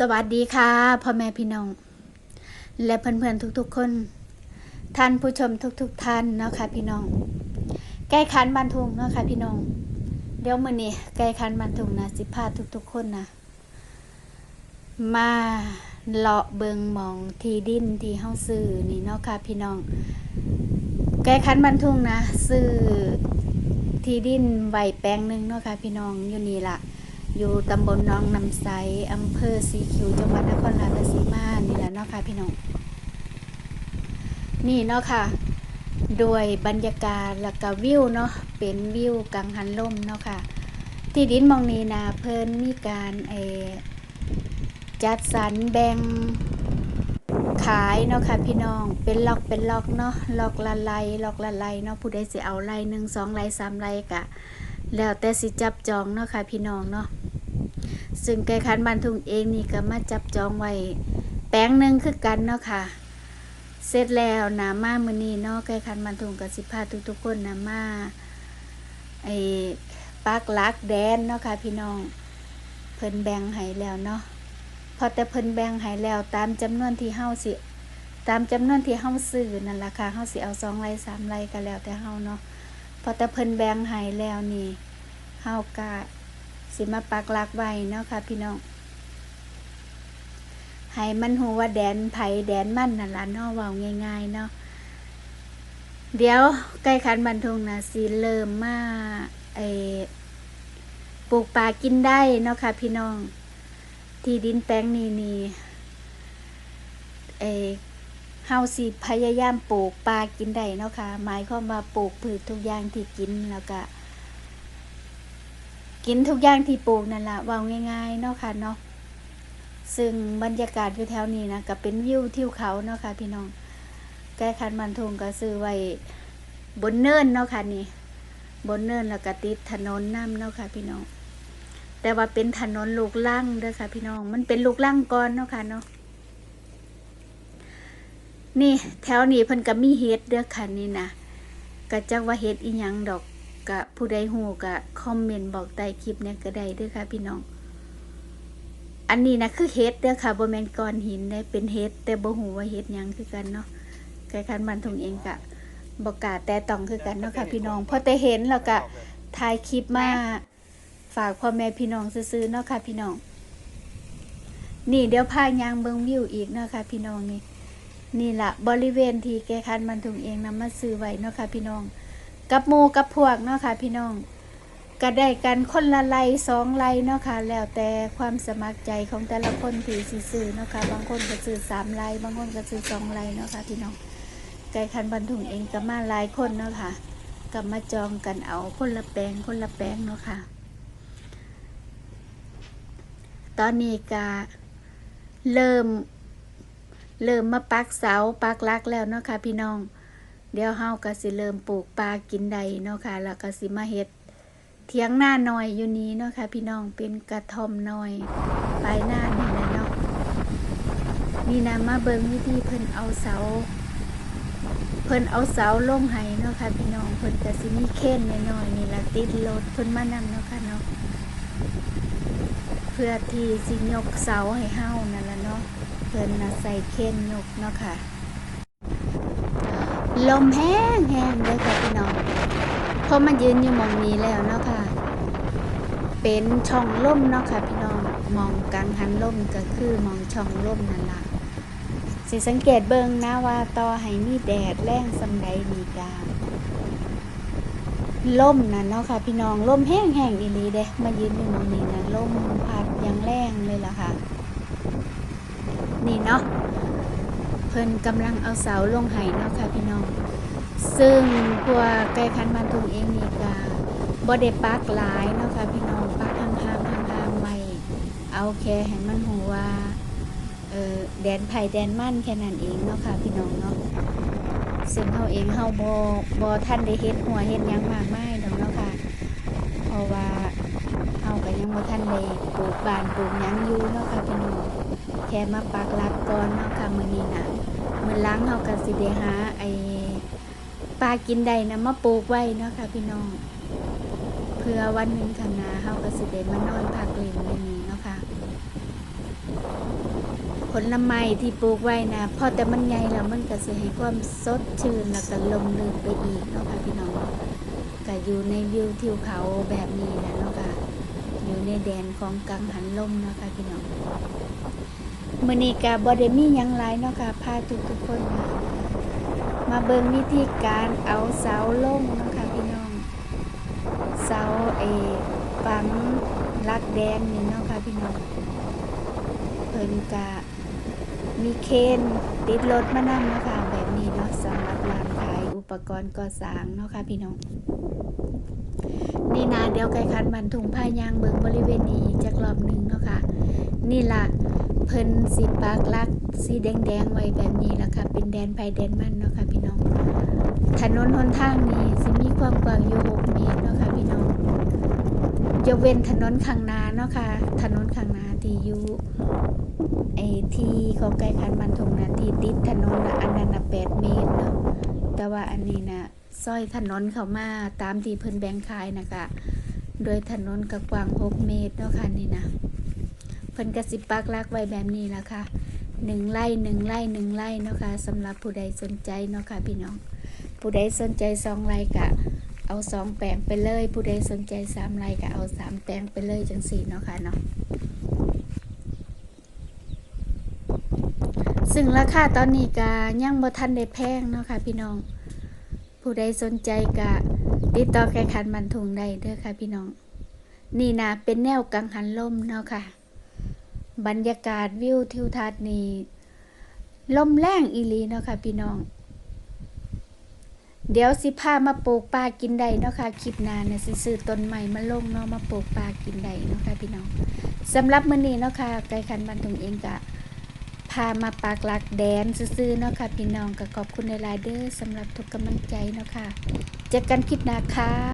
สวัสดีค่ะพ่อแม่พี่น้อง และเพื่อนๆทุกๆคน ท่านผู้ชมทุกๆท่านเนาะค่ะพี่น้อง ใกล้คันบันทุงเนาะค่ะพี่น้อง เดี๋ยวมื้อนี้ใกล้คันบันทุงนะสิพาทุกๆคนนะมาเลาะเบิงมองทีดินที่เฮาซื้อนี่เนาะค่ะพี่น้อง ใกล้คันบันทุงนะซื้อทีดินไว้แปลงหนึ่งเนาะค่ะพี่น้องอยู่นี่ล่ะ อยู่ตำบลน้องน้ำใสอำเภอสีคิวจังหวัดนครราชสีมานี่แหละเนาะค่ะพี่น้อง นี่เนาะค่ะด้วยบรรยากาศแล้วก็วิวเนาะเป็นวิวกังหันลมเนาะค่ะ ที่ดินมองนีนะเพิ่นมีการไอจัดสรรแบ่งขายเนาะค่ะพี่น้องเป็นล็อกเป็นล็อกเนาะล็อกละไลล็อกละไลเนาะผู้ใดสิเอาไลหนึ่งสองไลสามไลกะ แล้วแต่สิจับจองเนาะค่ะพี่น้องเนาะ ซึ่งไก่คันบันทุงเองนี่ก็มาจับจองไว้แปลงหนึ่งคือกันเนาะค่ะ เสร็จแล้วนะมามือนี้เนาะไก่คันบันทุงกับสิพาทุกๆคนนะมาไอ้ปักลักแดนเนาะค่ะพี่น้องเพิ่นแบ่งให้แล้วเนาะพอแต่เพิ่นแบ่งให้แล้วตามจำนวนที่เฮาสิตามจำนวนที่เฮาซื้อนั่นล่ะค่ะเฮาสิเอา2ไร่3ไร่ก็แล้วแต่เฮาเนาะพอแต่เพิ่นแบ่งให้แล้วนี่เฮากะ สิมาปักหลักไว้เนาะค่ะพี่น้องให้มันฮู้ว่าแดนไผแดนมันนั่นล่ะเนาะเว้าง่ายๆเนาะเดี๋ยวใกล้คันบันทุงนะสิเริ่มมาไอปลูกป่ากินได้เนาะค่ะพี่น้อง ที่ดินแปลงนี้นี่ไอเฮาสิพยายามปลูกปลากินได้เนาะค่ะหมายความว่าปลูกพืชทุกอย่างที่กินแล้วก็ กินทุกอย่างที่ปลูกนั่นละว่าง่ายๆเนาะค่ะเนาะซึ่งบรรยากาศอยู่แถวนี้นะก็เป็นวิวทิวเขาเนาะค่ะพี่น้องแก้คันมันทงก็ซื้อไว้บนเนินเนาะค่ะนี่ บนเนินแล้วก็ติดถนนน้ำเนาะค่ะพี่น้อง แต่ว่าเป็นถนนลูกลังเด้อค่ะพี่น้อง มันเป็นลูกลังก่อนเนาะค่ะเนาะนี่แถวนี้เพิ่นก็มีเฮ็ดเด้อค่ะนี่นะก็จักว่าเฮ็ดอีหยังดอก กะผู้ใดฮู้ก็คอมเมนต์บอกใต้คลิปเนี่ยก็ได้เด้อค่ะพี่น้อง อันนี้นะคือเฮ็ดเด้อค่ะบ่แม่นก้อนหินได้เป็นเฮ็ดแต่บ่ฮู้ว่าเฮ็ดหยังคือกันเนาะใครคันบ้านทงเองก็บ่กล้าแต่ต้องคือกันเนาะค่ะพี่น้องพอแต่เห็นแล้วก็ถ่ายคลิปมาฝากพ่อแม่พี่น้องซื่อๆเนาะค่ะพี่น้อง นี่เดี๋ยวพายางเบิ่งวิวอีกเนาะค่ะพี่น้องนี่นี่ละบริเวณที่แกคันมันถุงเองนำมาซื้อไว้เนาะค่ะพี่น้อง กับมูกับพวกเนาะค่ะพี่น้อง ก็ได้กันคนละไลสองไลเนาะค่ะแล้วแต่ความสมัครใจของแต่ละคนที่ซื้อเนาะค่ะบางคนก็ซื้อสามไลบางคนก็ซื้อสองไลเนาะค่ะพี่น้องไก่คันบันทุงเองก็มาหลายคนเนาะค่ะก็มาจองกันเอาคนละแปลงคนละแปลงเนาะค่ะ ตอนนี้ก็เริ่ม เริ่มมาปักเสาปักลักแล้วเนาะค่ะพี่น้อง เดี๋ยวเฮาก็สิเริ่มปลูกปลากินได้เนาะค่ะแล้วก็สิมาเฮ็ดเถียงหน้าหน่อยอยู่นี้เนาะค่ะพี่น้องเป็นกระท่อมหน่อยปลายหน้านี่แหละเนาะนี่นะมาเบิ่งวิธีเพิ่นเอาเสา เพิ่นเอาเสาลงให้เนาะค่ะพี่น้องเพิ่นก็สิมีเค้นน้อยๆนี่ละติดรถเพิ่นมานั่งเนาะค่ะเนาะเพื่อที่สิยกเสาให้เฮานั่นละเนาะเพิ่นนะใส่เค้นนกเนาะค่ะ ลมแห้งแห้งเลยค่ะพี่น้องเพราะมันยืนอยู่มองนี้แล้วเนาะค่ะ เป็นช่องล่มเนาะค่ะพี่น้องมองกลางหันล่มก็คือมองช่องล่มนั่นละสิสังเกตเบิงนะว่าต่อให้มีแดดแรงสำใดมีกาล่มน่ะเนาะค่ะ พี่น้องล่มแห้งแห้งอีลีเด้มายืนอยู่มองนี้นะล่มพัดยังแรงเลยล่ะค่ะ นี่เนาะ พิ่นกำลังเอาเสาลงไห้เนาะค่ะพี่น้อง ซึ่งพวกไก่คันมันทุงเองนี่ก็บ่ได้ปักหลายเนาะค่ะพี่น้องปักห่างๆห่างๆไว้เอาแค่ให้มันหูว่าเออแดนไผ่แดนมั่นแค่นั้นเองเนาะค่ะพี่น้องเนาะซึ่งเฮาเองเฮาบ่บ่ทันได้เฮ็ดหัวเฮ็ดหยังมากมายดอกเนาะค่ะเพราะว่าเฮาก็ยังบ่ทันได้ปลูกบ้านปลูกหยังอยู่เนาะค่ะพี่น้อง ค่มาปักหลักก่อนเนาค่ะมื้อนี้นะมื้อล้างเฮาก็สิได้หาไอ้ปลากินได้นะมาปลูกไว้เนาะค่ะพี่น้อง เพื่อวันหนึงข้างหน้าเฮาก็สิได้มานอนพักเล่นอยู่นี่เนาะค่ะผลไม้ที่ปลูกไว้นะพอแต่มันใหญ่แล้วมันก็สิให้ความสดชื่นแล้วก็ลมลื่นไปอีกเนาะค่ะพี่น้องก็อยู่ในวิวทิวเขาแบบนี้แหละเนาะค่ะอยู่ในแดนของกังหันลมเนาะค่ะพี่น้อง มือนี้ก็บ่ได้มีหยังหลายเนาะค่ะพาทุกๆคนมามาเบิ่งวิธีการเอาเสาล่งเนาะค่ะพี่น้อง เสาเอฝังลักแดงนี่เนาะค่ะพี่น้องเพิ่นกะมีเคนติดรถมานำเนาะค่ะแบบนี้เนาะสำหรับร้านขายอุปกรณ์ก่อสร้างเนาะค่ะพี่น้องนี่นาเดียวไก่คันบันทุงผ้ายางเบิงบริเวณนี้อีกจักรอบหนึ่งเนาะค่ะ นี่ล่ะ เพิ่นสีปากลักสีแดงๆไว้แบบนี้แล่ะค่ะ เป็นแดนไผแดนมันเนาะค่ะพี่น้อง ถนนหนทางนี้สิมีความกว้างอยู่6เมตรเนาะค่ะพี่น้องยกเว้นถนนข้างน้าเนาะค่ะ ถนนข้างน้าที่อยู่ไอที่ของไก่คันบันทงนะที่ติดถนนนะอันนั้นนะ8เมตรเนาะแต่ว่าอันนี้นะซอยถนนเข้ามาตามที่เพิ่นแบ่งขายนะคะโดยถนนก็กว้าง6เมตรเนาะค่ะนี่นะ เพิ่นก็สิปักลักไว้แบบนี้ละค่ะหนึ่งไร่หนึ่งไร่หนึ่งไร่เนาะค่ะสำหรับผู้ใดสนใจเนาะค่ะพี่น้อง ผู้ใดสนใจสองไร่ก็เอาสองแปลงไปเลย ผู้ใดสนใจสามไร่ก็เอาสามแปลงไปเลยจังสี่เนาะค่ะเนาะซึ่งราคาตอนนี้ก็ยังบ่ทันได้แพงเนาะค่ะพี่น้อง ผู้ใดสนใจก็ติดต่อแข่งขันมันทุงได้เด้อค่ะพี่น้อง นี่นะเป็นแนวกังหันลมเนาะค่ะ บรรยากาศวิวทิวทัศน์นี่ลมแรงอีลีเนาะค่ะพี่น้อง เดี๋ยวสิพามาปลูกปลากินได้เนาะค่ะคลิปน้าเนี่ยสิซื้อต้นใหม่มาลงเนาะมาปลูกปลากินได้เนาะค่ะพี่น้องสำหรับมื้อนี้เนาะค่ะไก่คันบันทุงเองก็พามาปากหลักแดนซื่อๆเนาะค่ะพี่น้องก็ขอบคุณหลายเด้อสำหรับทุกกำลังใจเนาะค่ะเจอกันคลิปหน้าค่ะ